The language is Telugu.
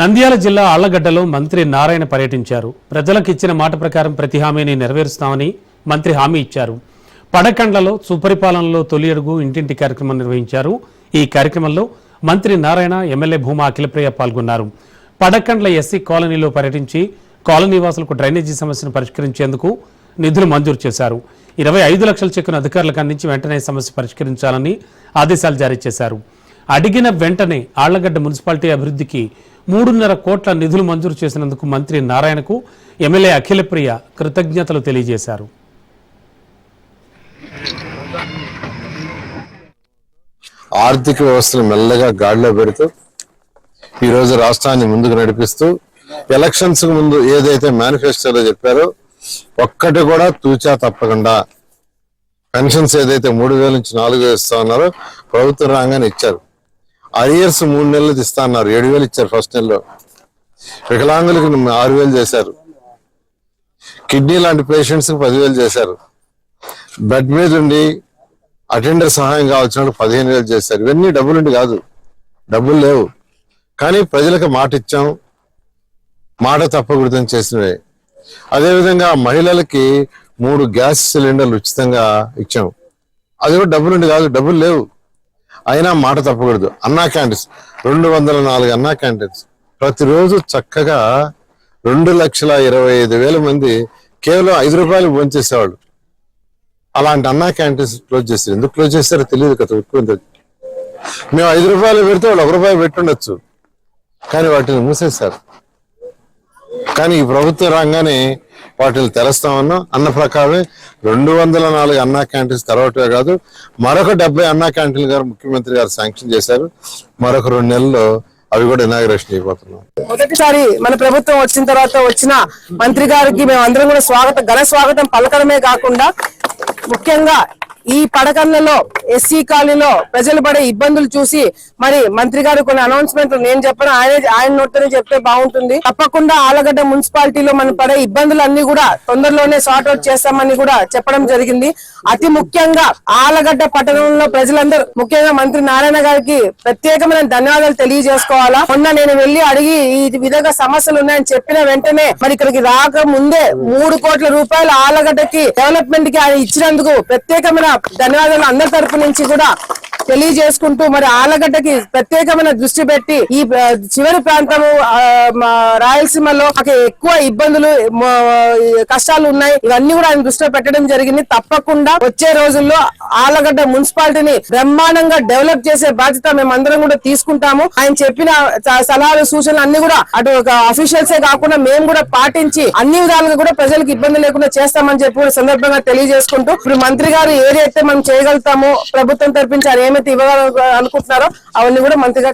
నంద్యాల జిల్లా ఆళ్ళగడ్డలో మంత్రి నారాయణ పర్యటించారు. ప్రజలకు ఇచ్చిన మాట ప్రకారం ప్రతి హామీని నెరవేరుస్తామని మంత్రి హామీ ఇచ్చారు. పడకండ్లలో సుపరిపాలనలో తొలి అడుగు ఇంటింటి కార్యక్రమం నిర్వహించారు. ఈ కార్యక్రమంలో మంత్రి నారాయణ ఎమ్మెల్యే భూమా అఖిలప్రియ పాల్గొన్నారు. పడకండ్ల ఎస్సీ కాలనీలో పర్యటించి కాలనీ వాసులకు డ్రైనేజీ సమస్యను పరిష్కరించేందుకు నిధులు మంజూరు చేశారు. ఇరవై ఐదు లక్షల చెక్కును అధికారులకు అందించి వెంటనే సమస్య పరిష్కరించాలని ఆదేశాలు జారీ చేశారు. అడిగిన వెంటనే ఆళ్ళగడ్డ మున్సిపాలిటీ అభివృద్ధికి మూడున్నర కోట్ల నిధులు మంజూరు చేసినందుకు మంత్రి నారాయణకు ఎమ్మెల్యే అఖిలప్రియ కృతజ్ఞతలు తెలియజేశారు. ఆర్థిక వ్యవస్థను మెల్లగా గాడిలో పెడుతూ ఈరోజు రాష్ట్రాన్ని ముందుకు నడిపిస్తూ ఎలక్షన్స్ ముందు ఏదైతే మేనిఫెస్టోలో చెప్పారో ఒక్కటి కూడా తూచా తప్పకుండా. పెన్షన్స్ ఏదైతే మూడు వేల నుంచి నాలుగు వేలు ఇస్తా ఉన్నారో ప్రభుత్వం రాగానే ఇచ్చారు. అరియర్స్ మూడు నెలలు ఇస్తా అన్నారు. ఏడు వేలు ఇచ్చారు ఫస్ట్ నెలలో. వికలాంగులకు ఆరు వేలు చేశారు. కిడ్నీ లాంటి పేషెంట్స్కి పదివేలు చేశారు. బెడ్ మీద ఉండి అటెండర్ సహాయం కావాల్సిన పదిహేను వేలు చేశారు. ఇవన్నీ డబ్బులుండి కాదు. డబ్బులు లేవు. కానీ ప్రజలకు మాట ఇచ్చాం. మాట తప్పకూడదని చేసినవే. అదేవిధంగా మహిళలకి మూడు గ్యాస్ సిలిండర్లు ఉచితంగా ఇచ్చాం. అది కూడా డబ్బులుండి కాదు. డబ్బులు లేవు. అయినా మాట తప్పకూడదు. అన్నా క్యాంటీన్స్. రెండు వందల నాలుగు అన్నా క్యాంటీన్స్. ప్రతిరోజు చక్కగా రెండు లక్షల ఇరవై ఐదు వేల మంది కేవలం ఐదు రూపాయలు భోంచేసేవాళ్ళు. అలాంటి అన్నా క్యాంటీన్స్ క్లోజ్ చేశారు. ఎందుకు క్లోజ్ చేస్తారో తెలియదు కదా ఎక్కువ మేము ఐదు రూపాయలు పెడితే వాళ్ళు ఒక రూపాయి పెట్టుండొచ్చు. కానీ వాటిని మూసేశారు. కానీ ఈ ప్రభుత్వం రాగానే వాటిని తెరస్తామన్నా. అన్న ప్రకారమే రెండు వందల నాలుగు అన్నా క్యాంటీన్స్ తెరవటమే కాదు మరొక డెబ్బై అన్నా క్యాంటీన్లు గారు ముఖ్యమంత్రి గారు శాంక్షన్ చేశారు. మరొక రెండు నెలల్లో అవి కూడా ఇనాగ్రేషన్ అయిపోతున్నాం. మొదటిసారి మన ప్రభుత్వం వచ్చిన తర్వాత వచ్చిన మంత్రి గారికి మేము అందరం కూడా స్వాగతం ఘన స్వాగతం పలకడమే కాకుండా ముఖ్యంగా ఈ పడకలలో ఎస్సీ కాలనీలో ప్రజలు పడే ఇబ్బందులు చూసి మరి మంత్రి గారు కొన్ని అనౌన్స్మెంట్లు నేను చెప్పను ఆయన ఆయన నోట్తోనే చెప్తే బాగుంటుంది. తప్పకుండా ఆలగడ్డ మున్సిపాలిటీలో మనం పడే ఇబ్బందులు అన్ని కూడా తొందరలోనే సార్ట్ అవుట్ చేస్తామని కూడా చెప్పడం జరిగింది. అతి ముఖ్యంగా ఆలగడ్డ పట్టణంలో ప్రజలందరూ ముఖ్యంగా మంత్రి నారాయణ గారికి ప్రత్యేకమైన ధన్యవాదాలు తెలియజేసుకోవాలా? మొన్న నేను వెళ్ళి అడిగి ఈ విధంగా సమస్యలు ఉన్నాయని చెప్పిన వెంటనే మరి ఇక్కడికి రాక ముందే మూడు కోట్ల రూపాయలు ఆలగడ్డకి డెవలప్మెంట్కి ఆయన ఇచ్చినందుకు ప్రత్యేకమైన ధన్యవాదాలు అందరి తరపు నుంచి కూడా తెలియజేసుకుంటూ మరి ఆలగడ్డకి ప్రత్యేకమైన దృష్టి పెట్టి ఈ చివరి ప్రాంతము మా రాయలసీమలో ఎక్కువ ఇబ్బందులు కష్టాలు ఉన్నాయి. ఇవన్నీ కూడా ఆయన దృష్టిలో పెట్టడం జరిగింది. తప్పకుండా వచ్చే రోజుల్లో ఆలగడ్డ మున్సిపాలిటీని బ్రహ్మాండంగా డెవలప్ చేసే బాధ్యత మేమందరం కూడా తీసుకుంటాము. ఆయన చెప్పిన సలహాలు సూచనలు అన్ని కూడా అటు ఒక అఫీషియల్సే కాకుండా మేము కూడా పాటించి అన్ని విధాలుగా కూడా ప్రజలకు ఇబ్బంది లేకుండా చేస్తామని చెప్పి కూడా సందర్భంగా తెలియజేసుకుంటూ ఇప్పుడు మంత్రి గారు ఏదైతే మనం చేయగలుగుతామో ప్రభుత్వం తరపించారు ఏమి ఏమైతే ఇవ్వాలనుకుంటున్నారో అవన్నీ కూడా మంచిగా